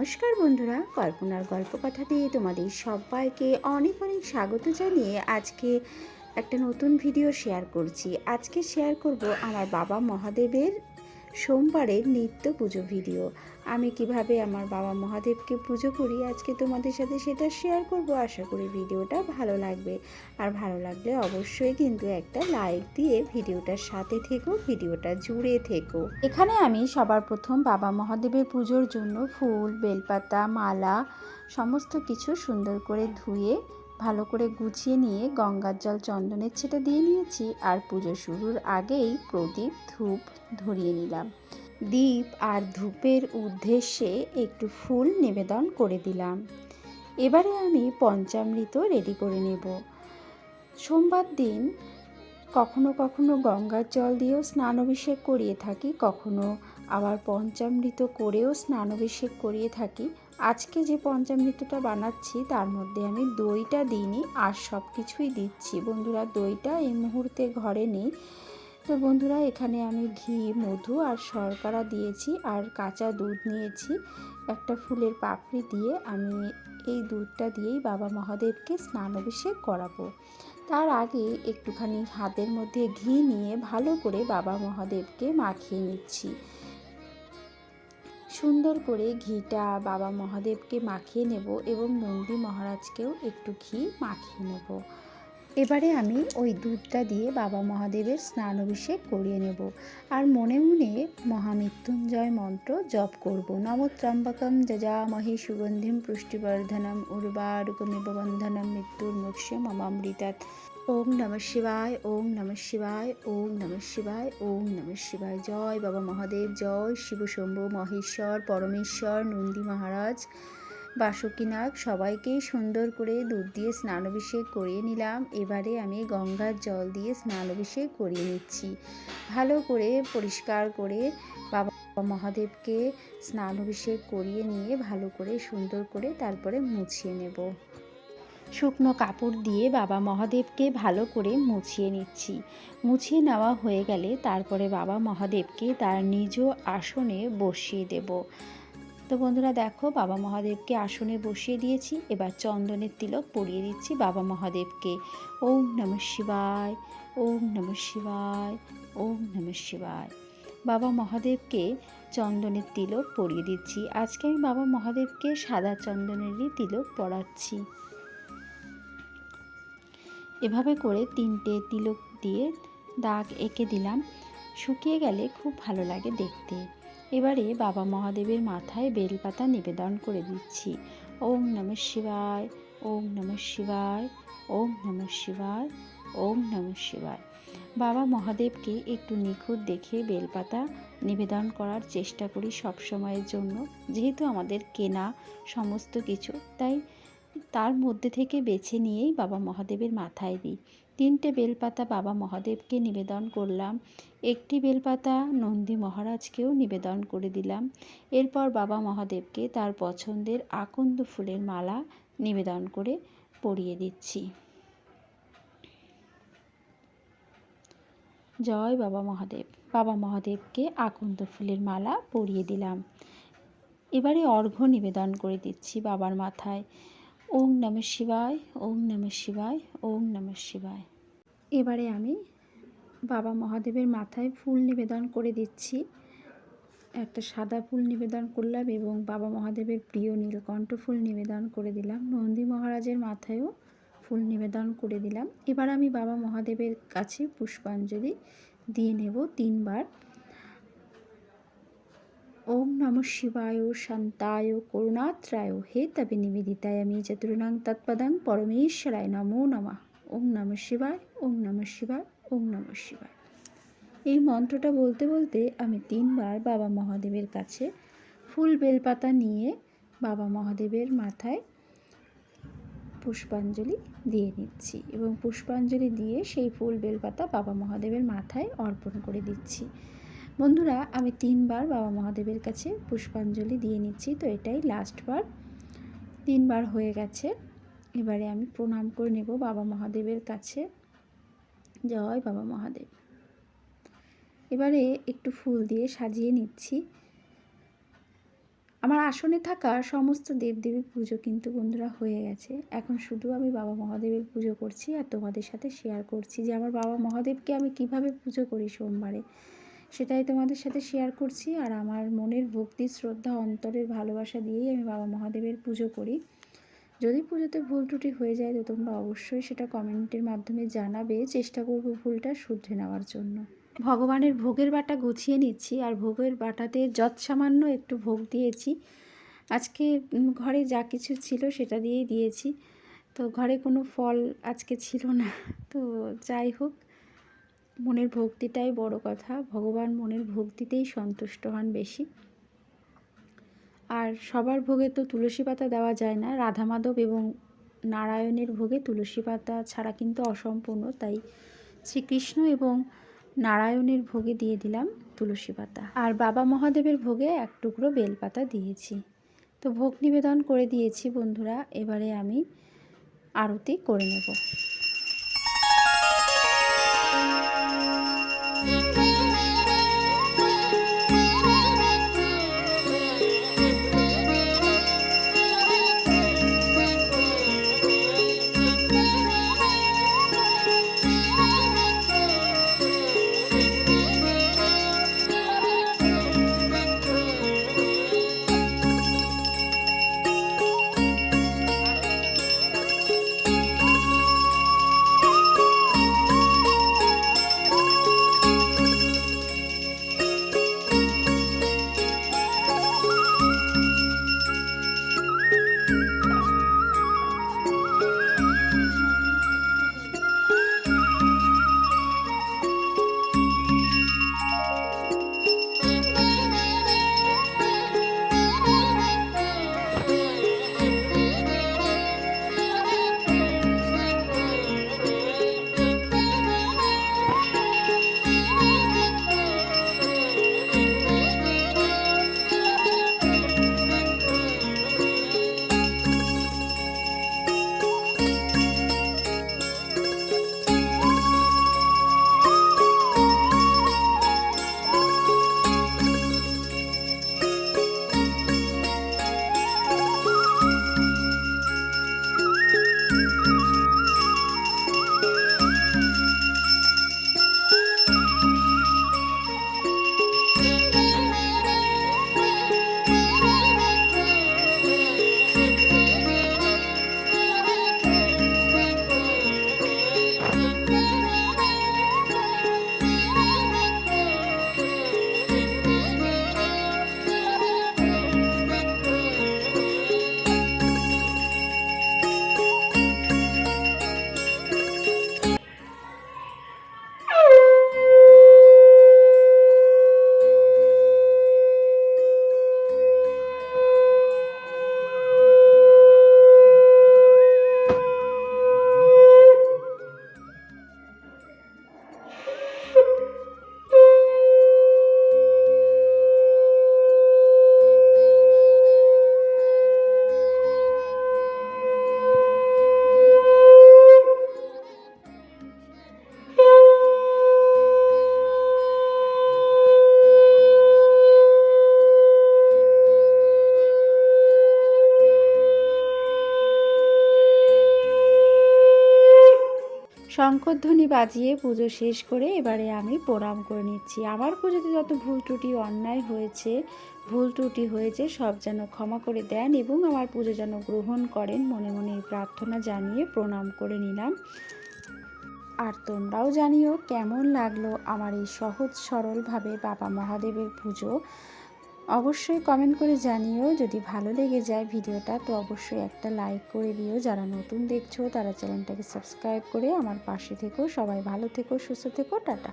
নমস্কার বন্ধুরা, কল্পনার গল্প কথা দিয়ে তোমাদের সবাইকে অনেক অনেক স্বাগত জানিয়ে আজকে একটা নতুন ভিডিও শেয়ার করছি। আজকে শেয়ার করব আমার বাবা মহাদেবের সোমবারের নিত্য পুজো ভিডিও। আমি কীভাবে আমার বাবা মহাদেবকে পুজো করি, আজকে তোমাদের সাথে সেটা শেয়ার করব। আশা করি ভিডিওটা ভালো লাগবে। আর ভালো লাগলে অবশ্যই কিন্তু একটা লাইক দিয়ে ভিডিওটার সাথে থেকো, ভিডিওটা জুড়ে থেকো। এখানে আমি সবার প্রথম বাবা মহাদেবের পুজোর জন্য ফুল, বেলপাতা, মালা, সমস্ত কিছু সুন্দর করে ধুয়ে ভালো করে গুছিয়ে নিয়ে গঙ্গার জল চন্দনের ছেটে দিয়ে নিয়েছি আর পুজো শুরুর আগেই প্রদীপ, ধূপ ধরিয়ে নিলাম। দীপ আর ধূপের উদ্দেশ্যে একটু ফুল নিবেদন করে দিলাম। এবারে আমি পঞ্চামৃত রেডি করে নেব। সোমবার দিন কখনো কখনো গঙ্গার জল দিয়েও স্নান অভিষেক করিয়ে থাকি, কখনো আবার পঞ্চামৃত করেও স্নান অভিষেক করিয়ে থাকি। আজকে যে পঞ্চামৃতটা বানাচ্ছি, তার মধ্যে আমি দইটা, দিইনি, আর সব কিছুই দিচ্ছি। বন্ধুরা, দইটা এই মুহূর্তে ঘরে নেই। তো বন্ধুরা, এখানে আমি ঘি, মধু আর শর্করা দিয়েছি আর কাঁচা দুধ নিয়েছি। একটা ফুলের পাপড়ি দিয়ে আমি এই দুধটা দিয়েই বাবা মহাদেবকে স্নান অভিষেক করাবো। তার আগে একটুখানি হাতের মধ্যে ঘি নিয়ে ভালো করে বাবা মহাদেবকে মাখিয়ে নিচ্ছি। সুন্দর করে ঘিটা বাবা মহাদেবকে মাখিয়ে নেব এবং নন্দী মহারাজকেও একটু ঘি মাখিয়ে নেব। এবারে আমি ওই দুধটা দিয়ে বাবা মহাদেবের স্নান অভিষেক করিয়ে নেব আর মনে মনে মহামৃত্যুঞ্জয় মন্ত্র জপ করব। নমত্রম্বকম যজামহি সুগন্ধিম পুষ্টিবর্ধনম উর্বারুকমিব বন্ধনম মৃত্যুর মোক্ষে মমামৃতাৎ। ওম নম শিবায়, ওম নম শিবায়, ওম নম শিবায়, ওম নম শিবায়। জয় বাবা মহাদেব, জয় শিব শম্ভু মহেশ্বর, পরমেশ্বর, নন্দী মহারাজ বাসুকিনাগ সবাইকেই সুন্দর করে দুধ দিয়ে স্নান অভিষেক করিয়ে নিলাম। এবারে আমি গঙ্গার জল দিয়ে স্নান অভিষেক করিয়ে নিচ্ছি। ভালো করে পরিষ্কার করে বাবা মহাদেবকে স্নান অভিষেক করিয়ে নিয়ে ভালো করে সুন্দর করে তারপরে মুছিয়ে নেব। শুকনো কাপড় দিয়ে বাবা মহাদেবকে ভালো করে মুছিয়ে নিচ্ছি। মুছিয়ে নেওয়া হয়ে গেলে তারপরে বাবা মহাদেবকে তার নিজ আসনে বসিয়ে দেব। তো বন্ধুরা দেখো, বাবা মহাদেবকে আসনে বসিয়ে দিয়েছি, এবার চন্দনের তিলক পরিয়ে দিচ্ছি বাবা মহাদেবকে। ওম নম শিবায়, ওম নম শিবায়, ওম নম শিবায়। বাবা মহাদেবকে চন্দনের তিলক পরিয়ে দিচ্ছি। আজকে আমি বাবা মহাদেবকে সাদা চন্দনেরই তিলক পরাচ্ছি। এভাবে করে তিনটে তিলক দিয়ে দাগ এঁকে দিলাম। শুকিয়ে গেলে খুব ভালো লাগে দেখতে। এবারে বাবা মহাদেবের মাথায় বেলপাতা নিবেদন করে দিচ্ছি। ওম নম শিবায়, ওম নম শিবায়, ওম নম শিবায়, ওম নম শিবায়। বাবা মহাদেবকে একটু নিখুঁত দেখে বেলপাতা নিবেদন করার চেষ্টা করি সব সময়ের জন্য। যেহেতু আমাদের কেনা সমস্ত কিছু, তাই তার মধ্যে থেকে বেছে নিয়েই বাবা মহাদেবের মাথায় দিই। তিনটে বেলপাতা বাবা মহাদেবকে নিবেদন করলাম। একটি বেলপাতা নন্দী মহারাজকেও নিবেদন করে দিলাম। এরপর বাবা মহাদেবকে তার পছন্দের আকন্দ ফুলের মালা নিবেদন করে পরিয়ে দিচ্ছি। জয় বাবা মহাদেব। বাবা মহাদেবকে আকন্দ ফুলের মালা পরিয়ে দিলাম। এবারে অর্ঘ্য নিবেদন করে দিচ্ছি বাবার মাথায়। ওম নম শিবায়, ওম নম শিবায়, ওম নম শিবায়। এবারে আমি বাবা মহাদেবের মাথায় ফুল নিবেদন করে দিচ্ছি। একটা সাদা ফুল নিবেদন করলাম এবং বাবা মহাদেবের প্রিয় নীলকণ্ঠ ফুল নিবেদন করে দিলাম। নন্দী মহারাজের মাথায়ও ফুল নিবেদন করে দিলাম। এবার আমি বাবা মহাদেবের কাছে পুষ্পাঞ্জলি দিয়ে নেব তিনবার। ওম নম শিবায়, শান্তায়, করুণাত্রায়। হে তবে নিবেদিতায়, আমি চতুর্ণাং তৎপদং পরমেশ্বরায় নমো নমঃ। ওম নম শিবায়, ওম নম শিবায়, ওম নম শিবায়। এই মন্ত্রটা বলতে বলতে আমি তিনবার বাবা মহাদেবের কাছে ফুল বেলপাতা নিয়ে বাবা মহাদেবের মাথায় পুষ্পাঞ্জলি দিয়ে নিচ্ছি এবং পুষ্পাঞ্জলি দিয়ে সেই ফুল বেলপাতা বাবা মহাদেবের মাথায় অর্পণ করে দিচ্ছি। বন্ধুরা, আমি তিনবার বাবা মহাদেবের কাছে পুষ্পাঞ্জলি দিয়ে নিচ্ছি, তো এটাই লাস্টবার তিনবার হয়ে গেছে। এবারে আমি প্রণাম করে নেব বাবা মহাদেবের কাছে। জয় বাবা মহাদেব। এবারে একটু ফুল দিয়ে সাজিয়ে নিচ্ছি। আমার আসনে থাকা সমস্ত দেবদেবীর পুজো কিন্তু বন্ধুরা হয়ে গেছে। এখন শুধু আমি বাবা মহাদেবের পুজো করছি আর তোমাদের সাথে শেয়ার করছি যে আমার বাবা মহাদেবকে আমি কীভাবে পুজো করি সোমবারে। সেটাই তোমাদের সাথে শেয়ার করছি। আর আমার মনের ভক্তি, শ্রদ্ধা, অন্তরের ভালোবাসা দিয়েই আমি বাবা মহাদেবের পুজো করি। যদি পুজোতে ভুল ত্রুটি হয়ে যায়, তো তোমরা অবশ্যই সেটা কমেন্টের মাধ্যমে জানাবে। চেষ্টা করব ভুলটা শুধরে নেওয়ার জন্য। ভগবানের ভোগের বাটা গুছিয়ে নিচ্ছি। আর ভোগের বাটাতে যৎ সামান্য একটু ভোগ দিয়েছি। আজকে ঘরে যা কিছু ছিল সেটা দিয়েই দিয়েছি। তো ঘরে কোনো ফল আজকে ছিল না। তো যাই হোক। মনের ভক্তিটাই বড় কথা। ভগবান মনের ভক্তিতেই সন্তুষ্ট হন বেশি। আর সবার ভোগে তো তুলসী পাতা দেওয়া যায় না। রাধা মাধব এবং নারায়ণের ভোগে তুলসী পাতা ছাড়া কিন্তু অসম্পূর্ণ। তাই শ্রীকৃষ্ণ এবং নারায়ণের ভোগে দিয়ে দিলাম তুলসী পাতা। আর বাবা মহাদেবের ভোগে এক টুকরো বেলপাতা দিয়েছি। তো ভোগ নিবেদন করে দিয়েছি বন্ধুরা। এবারে আমি আরতি করে নেব। শঙ্করধ্বনি বাজিয়ে পুজো শেষ করে এবারে আমি প্রণাম করে নিচ্ছি। আমার পুজোতে যত ভুল ত্রুটি, অন্যায় হয়েছে, ভুল ত্রুটি হয়েছে, সব যেন ক্ষমা করে দেন এবং আমার পুজো যেন গ্রহণ করেন, মনে মনে এই প্রার্থনা জানিয়ে প্রণাম করে নিলাম। আর তোমরাও জানিও কেমন লাগল আমার এই সহজ সরলভাবে বাবা মহাদেবের পুজো। অবশ্যই কমেন্ট করে জানিও। যদি ভালো লেগে যায় ভিডিওটা, তো অবশ্যই একটা লাইক করে দিও। যারা নতুন দেখছ, তারা চ্যানেলটাকে সাবস্ক্রাইব করে আমার পাশে থেকো। সবাই ভালো থেকো, সুস্থ থেকো, টাটা।